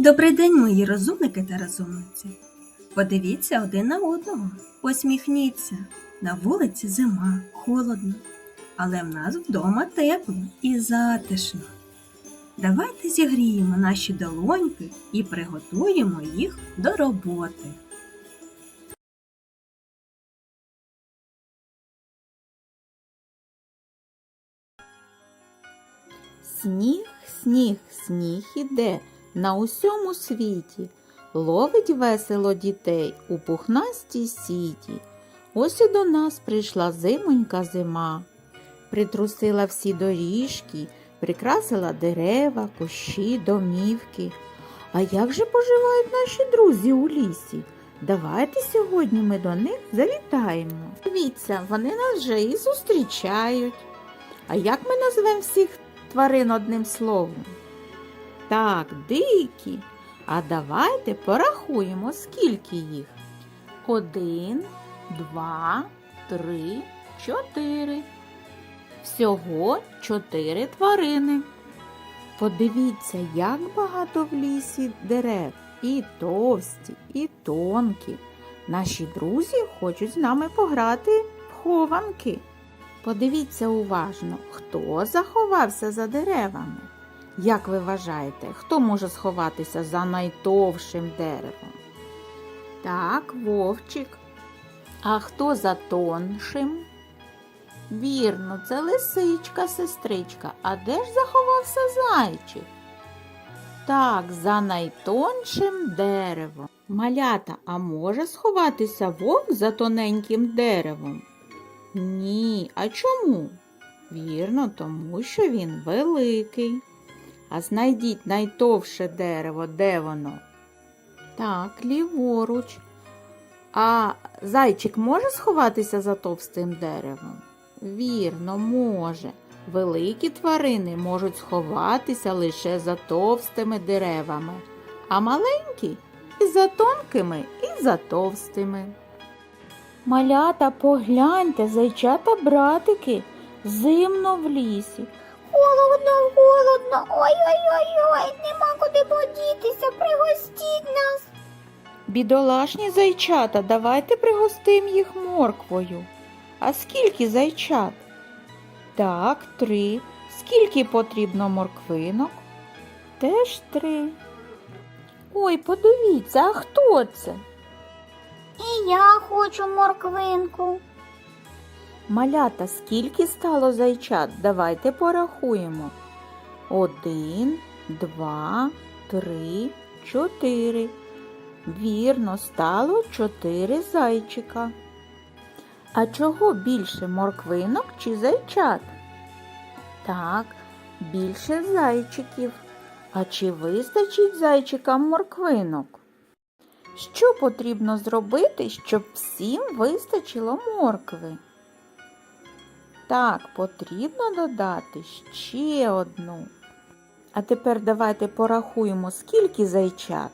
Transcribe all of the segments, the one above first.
Добрий день, мої розумники та розумниці. Подивіться один на одного, посміхніться. На вулиці зима, холодно, але в нас вдома тепло і затишно. Давайте зігріємо наші долоньки і приготуємо їх до роботи. Сніг, сніг, сніг іде на усьому світі, ловить весело дітей у пухнастій сіті. Ось і до нас прийшла зимонька зима, притрусила всі доріжки, прикрасила дерева, кущі, домівки. А як же поживають наші друзі у лісі? Давайте сьогодні ми до них завітаємо. Дивіться, вони нас вже і зустрічають. А як ми назвемо всіх тварин одним словом? Так, дикі. А давайте порахуємо, скільки їх. Один, два, три, чотири. Всього чотири тварини. Подивіться, як багато в лісі дерев, і товсті, і тонкі. Наші друзі хочуть з нами пограти в хованки. Подивіться уважно, хто заховався за деревами. Як ви вважаєте, хто може сховатися за найтовшим деревом? Так, вовчик. А хто за тоншим? Вірно, це лисичка, сестричка. А де ж заховався зайчик? Так, за найтоншим деревом. Малята, а може сховатися вовк за тоненьким деревом? Ні, а чому? Вірно, тому що він великий. А знайдіть найтовше дерево, де воно? Так, ліворуч. А зайчик може сховатися за товстим деревом? Вірно, може. Великі тварини можуть сховатися лише за товстими деревами, а маленькі і за тонкими, і за товстими. Малята, погляньте, зайчата братики, зимно в лісі. Холодно, холодно, ой-ой-ой, нема куди подітися, пригостіть нас. Бідолашні зайчата, давайте пригостим їх морквою. А скільки зайчат? Так, три. Скільки потрібно морквинок? Теж три. Ой, подивіться, а хто це? І я хочу морквинку. Малята, скільки стало зайчат? Давайте порахуємо. Один, два, три, чотири. Вірно, стало чотири зайчика. А чого більше морквинок чи зайчат? Так, більше зайчиків. А чи вистачить зайчикам морквинок? Що потрібно зробити, щоб всім вистачило моркви? Так, потрібно додати ще одну. А тепер давайте порахуємо, скільки зайчат.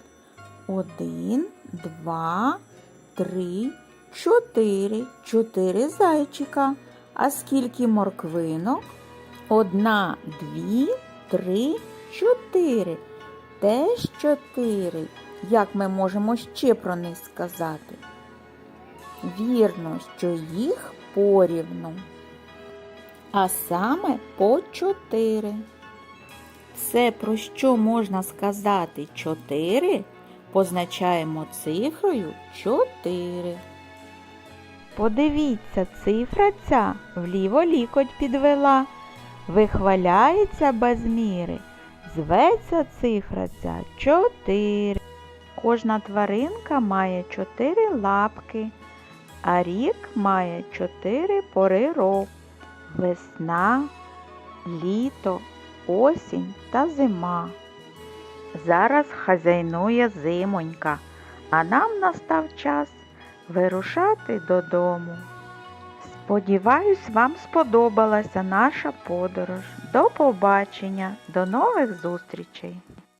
Один, два, три, чотири. Чотири зайчика. А скільки морквинок? Одна, дві, три, чотири. Теж чотири. Як ми можемо ще про них сказати? Вірно, що їх порівну. А саме по чотири. Все, про що можна сказати чотири, позначаємо цифрою 4. Подивіться, цифра ця вліво лікоть підвела, вихваляється без міри. Зветься цифра ця 4. Кожна тваринка має чотири лапки, а рік має чотири пори року. Весна, літо, осінь та зима. Зараз хазяйнує зимонька, а нам настав час вирушати додому. Сподіваюсь, вам сподобалася наша подорож. До побачення, до нових зустрічей!